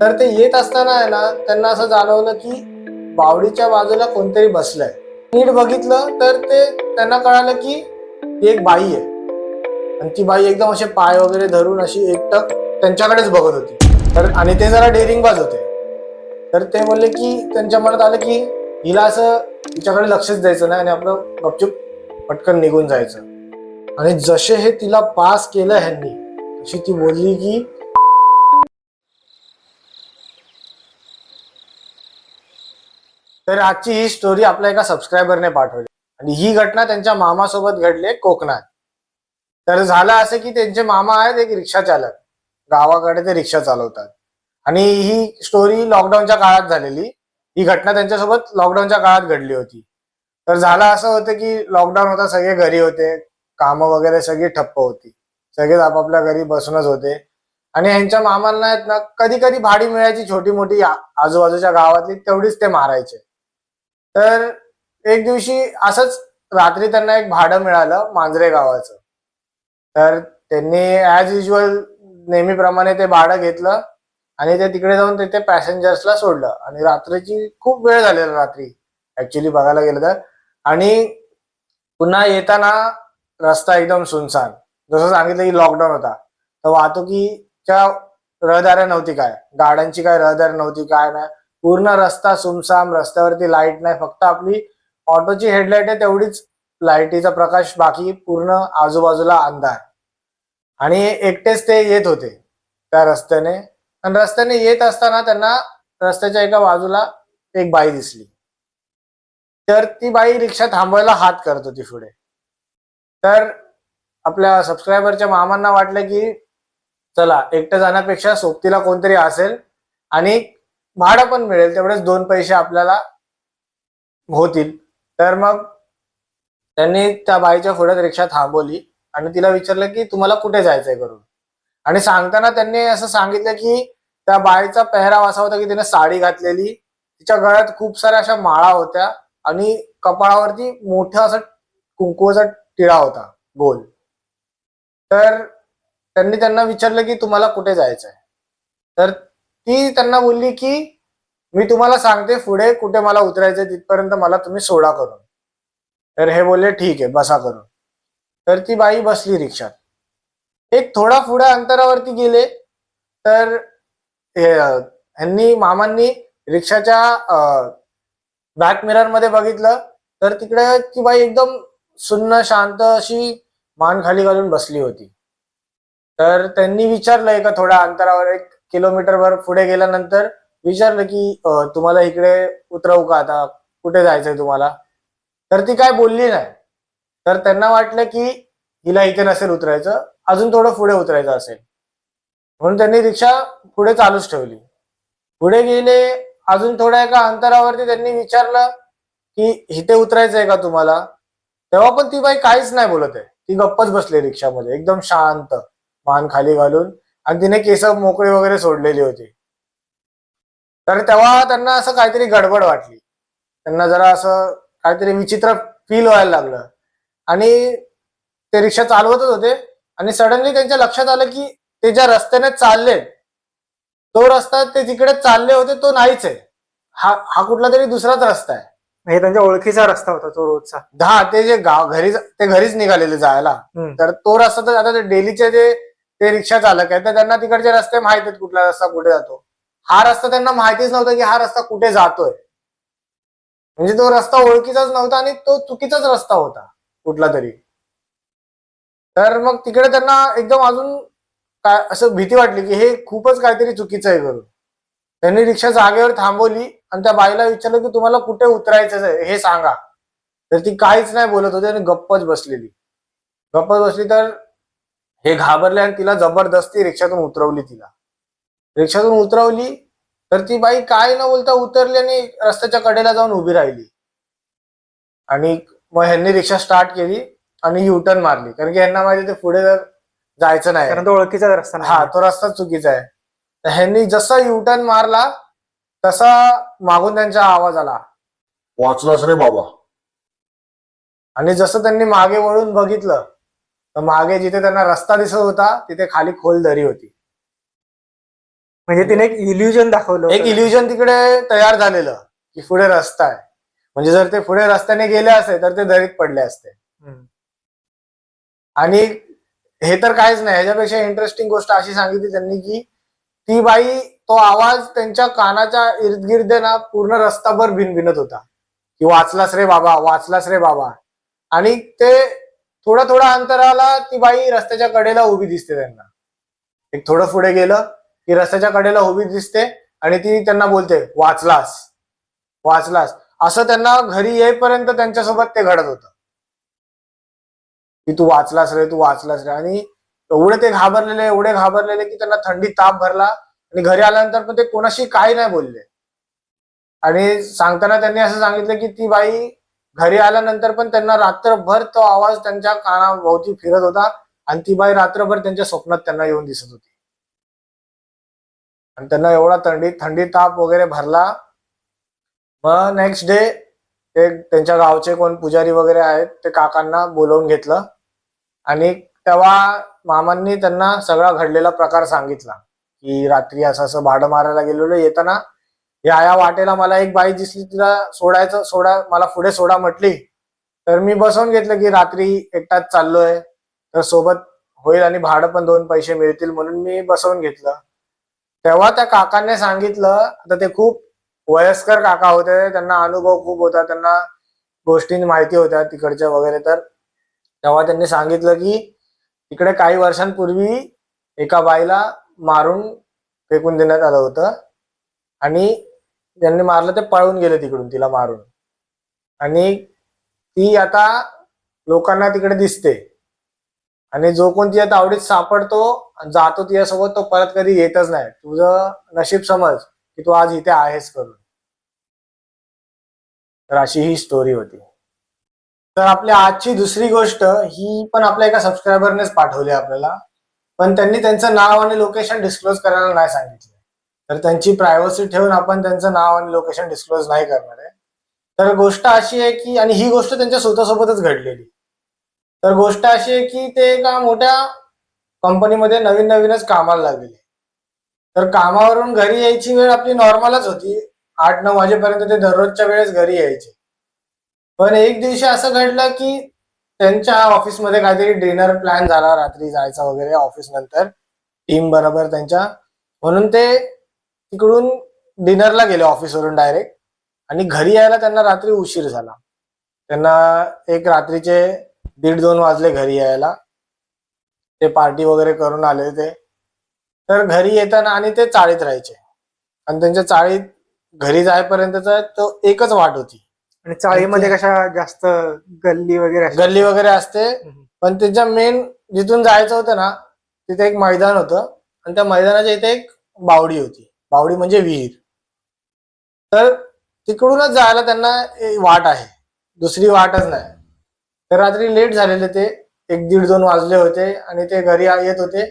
तर ते येत असताना आहे ना त्यांना असं जाणवलं की बावडीच्या बाजूला कोणतरी बसलंय. नीट बघितलं तर ते त्यांना कळालं की एक बाई आहे. आणि ती बाई एकदम असे पाय वगैरे धरून अशी एकटक त्यांच्याकडेच बघत होती. तर आणि ते जरा डेरिंगबाज होते. तर ते बोलले की त्यांच्या मनात आलं की हिला असं तिच्याकडे लक्षच द्यायचं नाही आणि आपलं गपचूप पटकन निघून जायचं. आणि जसे हे तिला पास केलं ह्यांनी तशी ती बोलली की तर आजची ही स्टोरी आपल्या एका सबस्क्रायबरने पाठवली. आणि ही घटना त्यांच्या मामासोबत घडली कोकणात. तर झालं असं की त्यांचे मामा आहेत एक रिक्षा चालक. गावाकडे ते रिक्षा चालवतात. आणि ही स्टोरी लॉकडाऊनच्या काळात झालेली. ही घटना त्यांच्यासोबत लॉकडाऊनच्या काळात घडली होती. तर झालं असं होतं की लॉकडाऊन होता सगळे घरी होते. कामं वगैरे सगळी ठप्प होती. सगळेच आपापल्या घरी बसूनच होते. आणि ह्यांच्या मामांना आहेत ना कधी कधी भाडी मिळायची छोटी मोठी आजूबाजूच्या गावातली तेवढीच ते मारायचे. तर एक दिवशी असंच रात्री त्यांना एक भाडं मिळालं मांजरे गावाचं. तर त्यांनी ऍज युजल नेहमीप्रमाणे ते भाडं घेतलं आणि ते तिकडे जाऊन तिथे पॅसेंजर्सला सोडलं. आणि रात्रीची खूप वेळ झालेला रात्री ऍक्च्युली बघायला गेलं तर. आणि पुन्हा येताना रस्ता एकदम सुनसान. जसं सांगितलं की लॉकडाऊन होता. तर वाहतुकीच्या रहदाऱ्या नव्हती काय. गाड्यांची काय रहदारी नव्हती काय नाही. पूर्ण रस्ता सुमसाम रस्त्यावरती लाइट नाही फक्त आपली ऑटोची हेडलाईट आहे तेवढीच लाईटीचा प्रकाश बाकी पूर्ण आजूबाजूला अंधार. आणि एकटेच ते येत होते त्या रस्त्याने. आणि रस्त्याने येत असताना त्यांना रस्त्याच्या एका बाजूला एक बाई दिसली. तर ती बाई रिक्षा थांबवायला हात करत होती पुढे. तर आपल्या सबस्क्रायबरच्या मामांना वाटलं की चला एकटं जाण्यापेक्षा सोबतीला कोणतरी असेल आणि भाडं पण मिळेल तेवढेच दोन पैसे आपल्याला होतील. तर मग त्यांनी त्या बाईच्या पुढे रिक्षा थांबवली आणि तिला विचारलं की तुम्हाला कुठे जायचंय करून? आणि सांगताना त्यांनी असं सांगितलं की त्या बाईचा पेहराव असा होता की तिने साडी घातलेली तिच्या गळ्यात खूप साऱ्या अशा माळा होत्या आणि कपाळावरती मोठा असा कुंकुवाचा टिळा होता गोल. तर त्यांनी त्यांना विचारलं की तुम्हाला कुठे जायचंय? तर ती त्यांना बोलली की मी तुम्हाला सांगते पुढे कुठे मला उतरायचं तिथपर्यंत मला तुम्ही सोडा करून. तर हे बोलले ठीक आहे बसा करून. तर ती बाई बसली रिक्षात. एक थोडा पुढे अंतरावरती गेले तर ह्यांनी मामांनी रिक्षाच्या बॅक मिररमध्ये बघितलं तर तिकडे ती बाई एकदम सुन्न शांत अशी मान खाली घालून बसली होती. तर त्यांनी विचारलं एका थोड्या अंतरावर एक किलोमीटरभर पुढे गेल्यानंतर विचारलं की तुम्हाला इकडे उतरवू का आता? कुठे जायचंय तुम्हाला? तर ती काय बोलली नाही. तर त्यांना वाटलं की हिला इथे नसेल उतरायचं. अजून थोडं पुढे उतरायचं असेल. म्हणून त्यांनी रिक्षा पुढे चालूच ठेवली. पुढे गेले अजून थोड्या एका अंतरावरती त्यांनी विचारलं की इथे उतरायचंय का तुम्हाला? तेव्हा पण ती बाई काहीच नाही बोलत आहे. ती गप्पच बसली रिक्षामध्ये. एकदम शांत. मान खाली घालून. आणि तिने केस मोकळी वगैरे सोडलेली होती. तर तेव्हा त्यांना असं काहीतरी गडबड वाटली. त्यांना जरा असं काहीतरी विचित्र फील व्हायला लागलं. आणि ते रिक्षा चालवतच होते. आणि सडनली त्यांच्या लक्षात आलं की ते ज्या रस्त्याने चालले तो रस्ता ते तिकडे चालले होते तो नाहीच आहे. हा हा कुठला तरी दुसराच रस्ता आहे. हे त्यांच्या ओळखीचा रस्ता होता तो रोजचा. हा ते जे गाव घरी ते घरीच निघालेले जायला. तर तो रस्ता तर आता डेलीचे जे ते रिक्षा चालक आहेत तर त्यांना तिकडचे रस्ते माहीत आहेत कुठला रस्ता कुठे जातो. हा रस्ता त्यांना माहितीच नव्हता की हा रस्ता कुठे जातोय. म्हणजे तो रस्ता ओळखीचाच नव्हता आणि तो चुकीचाच रस्ता होता कुठला तरी. तर मग तिकडे त्यांना एकदम अजून काय असं भीती वाटली की हे खूपच काहीतरी चुकीचं आहे करून. त्यांनी रिक्षा जागेवर थांबवली आणि त्या बाईला विचारलं की तुम्हाला कुठे उतरायचं आहे हे सांगा. तर ती काहीच नाही बोलत होती आणि गप्पच बसलेली. गप्पच बसली तर हे घाबरले आणि तिला जबरदस्ती रिक्षातून उतरवली तिला. रिक्षातून उतरवली तर ती बाई काय न बोलता उतरली आणि रस्त्याच्या कडेला जाऊन उभी राहिली. आणि मग ह्यांनी रिक्षा स्टार्ट केली आणि युटर्न मारली. कारण की यांना माहिती ते पुढे जर जायचं नाही. कारण तो ओळखीचा रस्ता हा तो रस्ता चुकीचा आहे. तर ह्यांनी जसा युटर्न मारला तसा मागून त्यांचा आवाज आला. वाचलास रे बाबा. आणि जसं त्यांनी मागे वळून बघितलं तर मागे जिथे त्यांना रस्ता दिसत होता तिथे खाली खोल दरी होती. म्हणजे तिने एक इल्युजन दाखवलं एक. इल्युजन तिकडे तयार झालेलं की पुढे रस्ता आहे. म्हणजे जर ते पुढे रस्त्याने गेले असते तर ते दरीत पडले असते. आणि हे तर काहीच नाही. ह्याच्यापेक्षा इंटरेस्टिंग गोष्ट अशी सांगितली त्यांनी की ती बाई तो आवाज त्यांच्या कानाच्या इर्द गिर्द ना पूर्ण रस्ताभर भिनभिनत होता. की वाचलास रे बाबा वाचलास रे बाबा. आणि ते थोडा थोडा अंतराला ती बाई रस्त्याच्या कडेला उभी दिसते त्यांना. एक थोडं पुढे गेलं की रस्त्याच्या कडेला उभी दिसते आणि ती त्यांना बोलते वाचलास वाचलास. असं त्यांना घरी येईपर्यंत त्यांच्यासोबत ते घडत होतं. की तू वाचलास रे तू वाचलास रे. आणि एवढे ते घाबरलेले एवढे घाबरलेले की त्यांना थंडी ताप भरला आणि घरी आल्यानंतर पण ते कोणाशी काही नाही बोलले. आणि सांगताना त्यांनी असं सांगितलं की ती बाई घरी आल्यानंतर पण त्यांना रात्रभर तो आवाज त्यांच्या कानाभोवती फिरत होता. आणि ती बाई रात्रभर त्यांच्या स्वप्नात त्यांना येऊन दिसत होती. आणि त्यांना एवढा थंडी थंडी ताप वगैरे भरला. मग नेक्स्ट डे ते त्यांच्या गावचे कोण पुजारी वगैरे आहेत ते काकांना बोलवून घेतलं. आणि तेव्हा मामांनी त्यांना सगळा घडलेला प्रकार सांगितला. की रात्री असं असं भाडं मारायला गेलेलो येताना या या वाटेला मला एक बाई दिसली तिला सोडायचं सोडा मला पुढे सोडा म्हटली. तर मी बसवून घेतलं की रात्री एकटाच चाललोय. तर सोबत होईल आणि भाडं पण दोन पैसे मिळतील म्हणून मी बसवून घेतलं. तेव्हा त्या काकांनी सांगितलं तर ते खूप वयस्कर काका होते त्यांना अनुभव खूप होता त्यांना गोष्टी माहिती होत्या तिकडच्या वगैरे. तर तेव्हा त्यांनी सांगितलं की तिकडे काही वर्षांपूर्वी एका बाईला मारून फेकून देण्यात आलं होतं. आणि ज्यांनी मारलं ते पळून गेले तिकडून तिला मारून. आणि ती आता लोकांना तिकडे दिसते. आणि जो कोण तिच्या तावडीत सापडतो आणि जातो तिच्यासोबत तो परत कधी येतच नाही. तुझं नशीब समज की तू आज इथे आहेस करून. तर अशी ही स्टोरी होती. तर आपली आजची दुसरी गोष्ट ही पण आपल्या एका सबस्क्रायबरनेच पाठवली आपल्याला. पण त्यांनी त्यांचं नाव आणि लोकेशन डिस्क्लोज करायला नाही सांगितलं. तर त्यांची प्रायव्हसी ठेवून आपण त्यांचं नाव आणि लोकेशन डिस्क्लोज नाही करणार आहे. तर गोष्ट अशी आहे की आणि ही गोष्ट त्यांच्या स्वतःसोबतच घडलेली. तर गोष्ट अशी आहे की ते एका मोठ्या कंपनीमध्ये नवीन नवीनच कामाला लागलेले. तर कामावरून घरी यायची वेळ आपली नॉर्मलच होती. आठ नऊ वाजेपर्यंत ते दररोजच्या वेळेस घरी यायचे. पण एक दिवशी असं घडलं की त्यांच्या ऑफिसमध्ये काहीतरी डिनर प्लॅन झाला रात्री जायचा वगैरे ऑफिस नंतर. टीम बरोबर त्यांच्या. म्हणून ते तिकडून डिनरला गेले ऑफिसवरून डायरेक्ट. आणि घरी यायला त्यांना रात्री उशीर झाला. त्यांना एक रात्रीचे दीड दोन वाजले घरी यायला. ते पार्टी वगैरे करून आले ते. तर घरी येताना आणि ते चाळीत राहायचे. आणि त्यांच्या चाळीत घरी जायपर्यंतचा तो एकच वाट होती. आणि चाळीमध्ये कशा जास्त गल्ली वगैरे गल्ली वगैरे असते. पण त्याच्या मेन जिथून जायचं होतं ना तिथे एक मैदान होतं. आणि त्या मैदानाच्या इथे एक बावडी होती. बावडी म्हणजे विहीर. तर तिकडूनच जायला त्यांना वाट आहे. दुसरी वाटच नाही. तर रात्री लेट झालेले ते एक दीड दोन वाजले होते आणि ते घरी येत होते.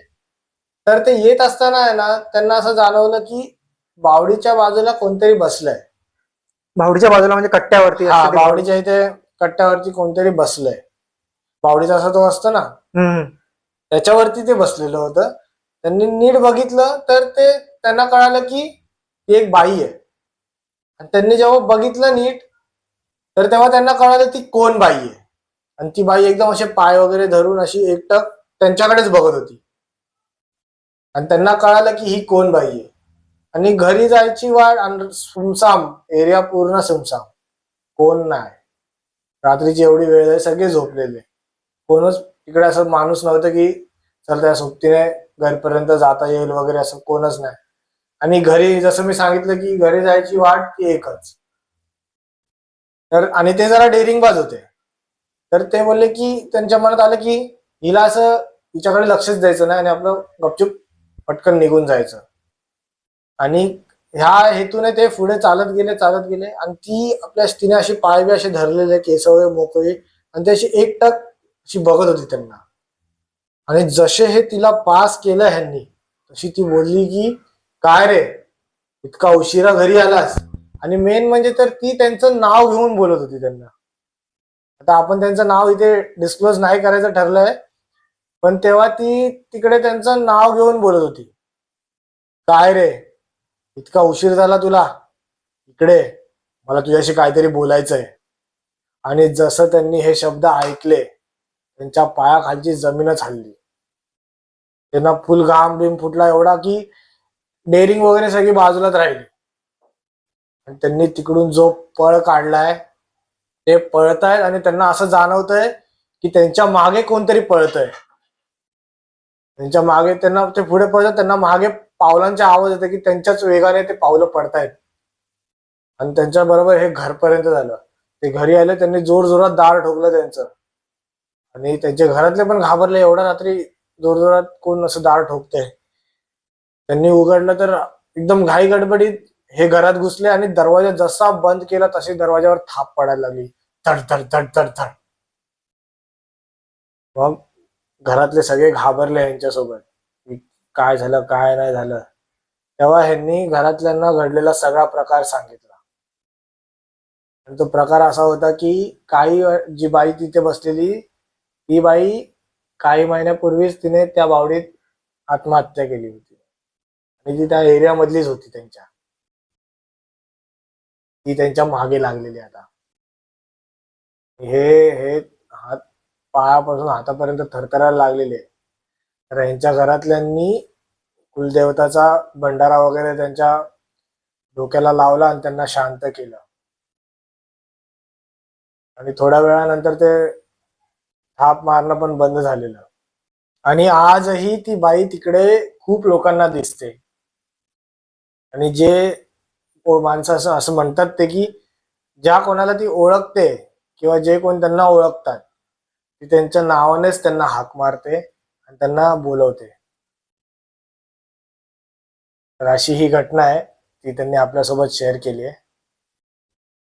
तर ते येत असताना आहे ना त्यांना असं जाणवलं की बावडीच्या बाजूला कोणतरी बसलंय. भावडीच्या बाजूला म्हणजे कट्ट्यावरती हा बावडीच्या इथे कट्ट्यावरती कोणतरी बसलंय. बावडीचा असा तो असतो ना. त्याच्यावरती ते बसलेलं होतं. त्यांनी नीट बघितलं तर ते त्यांना कळालं की ती एक बाई आहे. आणि त्यांनी जेव्हा बघितलं नीट तर तेव्हा त्यांना कळालं ती कोण बाई आहे. आणि ती बाई एकदम असे पाय वगैरे धरून अशी एकटक त्यांच्याकडेच बघत होती. आणि त्यांना कळालं की ही कोण बाई आहे. आणि घरी जायची वाट आणि सुमसाम एरिया पूर्ण सुमसाम. कोण नाही. रात्रीची एवढी वेळ आहे सगळे झोपलेले. कोणच तिकडे असं माणूस नव्हतं की चल त्या सोबतीने घरपर्यंत जाता येईल वगैरे असं कोणच नाही. आणि घरी जसं मी सांगितलं की घरी जायची वाट ती एकच. तर आणि ते जरा डेअरिंगबाज होते. तर ते बोलले की त्यांच्या मनात आलं की हिला असं हिच्याकडे लक्षच द्यायचं नाही आणि आपलं गपचूप पटकन निघून जायचं. आणि ह्या हेतूने ते पुढे चालत गेले चालत गेले आणि ती आपल्या तिने अशी पायबी अशी असे धरलेले केस वगैरे मोकळे आणि ते अशी एकटक अशी बघत होती त्यांना. आणि जसे हे तिला पास केलं ह्यांनी तशी ती बोलली की काय रे? इतका उशिरा घरी आलास. आणि मेन म्हणजे तर ती त्यांचं नाव घेऊन बोलत होती त्यांना. आता आपण त्यांचं नाव इथे डिस्क्लोज नाही करायचं ठरलंय पण तेव्हा ती तिकडे त्यांचं नाव घेऊन बोलत होती. काय रे? इतका उशीर झाला तुला? इकडे मला तुझ्याशी काहीतरी बोलायचंय. आणि जसं त्यांनी हे शब्द ऐकले त्यांच्या पायाखालची जमीनच हल्ली. त्यांना फुल घाम बिम फुटला एवढा की डेअरिंग वगैरे सगळी बाजूलाच राहिली. आणि त्यांनी तिकडून जो पळ काढलाय ते पळतायत आणि त्यांना असं जाणवतंय की त्यांच्या मागे कोणतरी पळतंय. त्यांच्या मागे त्यांना ते पुढे पळतात त्यांना मागे पावलांचे आवाज येते की त्यांच्याच वेगाने ते पावलं पडतायत. आणि त्यांच्या बरोबर हे घरपर्यंत झालं. ते घरी आले त्यांनी जोर जोरात दार ठोकलं त्यांचं. आणि त्यांचे घरातले पण घाबरले एवढ्या रात्री जोरजोरात कोण असं दार ठोकतंय. त्यांनी उघडलं तर एकदम घाई गडबडीत हे घरात घुसले आणि दरवाजा जसा बंद केला तशी दरवाजावर थाप पडायला लागली. धड धड धड धड धड. मग घरातले सगळे घाबरले यांच्यासोबत. काय झालं काय नाही झालं. तेव्हा ह्यांनी घरातल्यांना घडलेला सगळा प्रकार सांगितला. आणि तो प्रकार असा होता की काही जी बाई तिथे बसलेली ती बाई काही महिन्यापूर्वीच तिने त्या बावडीत आत्महत्या केली होती. आणि ती त्या एरियामधलीच होती त्यांच्या. ती त्यांच्या मागे लागलेली आता. हे हे हात पायापासून हातापर्यंत थरथरायला लागलेले तर यांच्या घरातल्यांनी कुलदेवताचा भंडारा वगैरे त्यांच्या डोक्याला लावला आणि त्यांना शांत केलं. आणि थोड्या वेळानंतर ते थाप मारणं पण बंद झालेलं. आणि आजही ती बाई तिकडे खूप लोकांना दिसते. आणि जे माणसं असं असं म्हणतात ते की ज्या कोणाला ती ओळखते किंवा जे कोण त्यांना ओळखतात ती त्यांच्या नावानेच त्यांना हाक मारते आणि त्यांना बोलवते. तर अशी ही घटना आहे ती त्यांनी आपल्यासोबत शेअर केली आहे.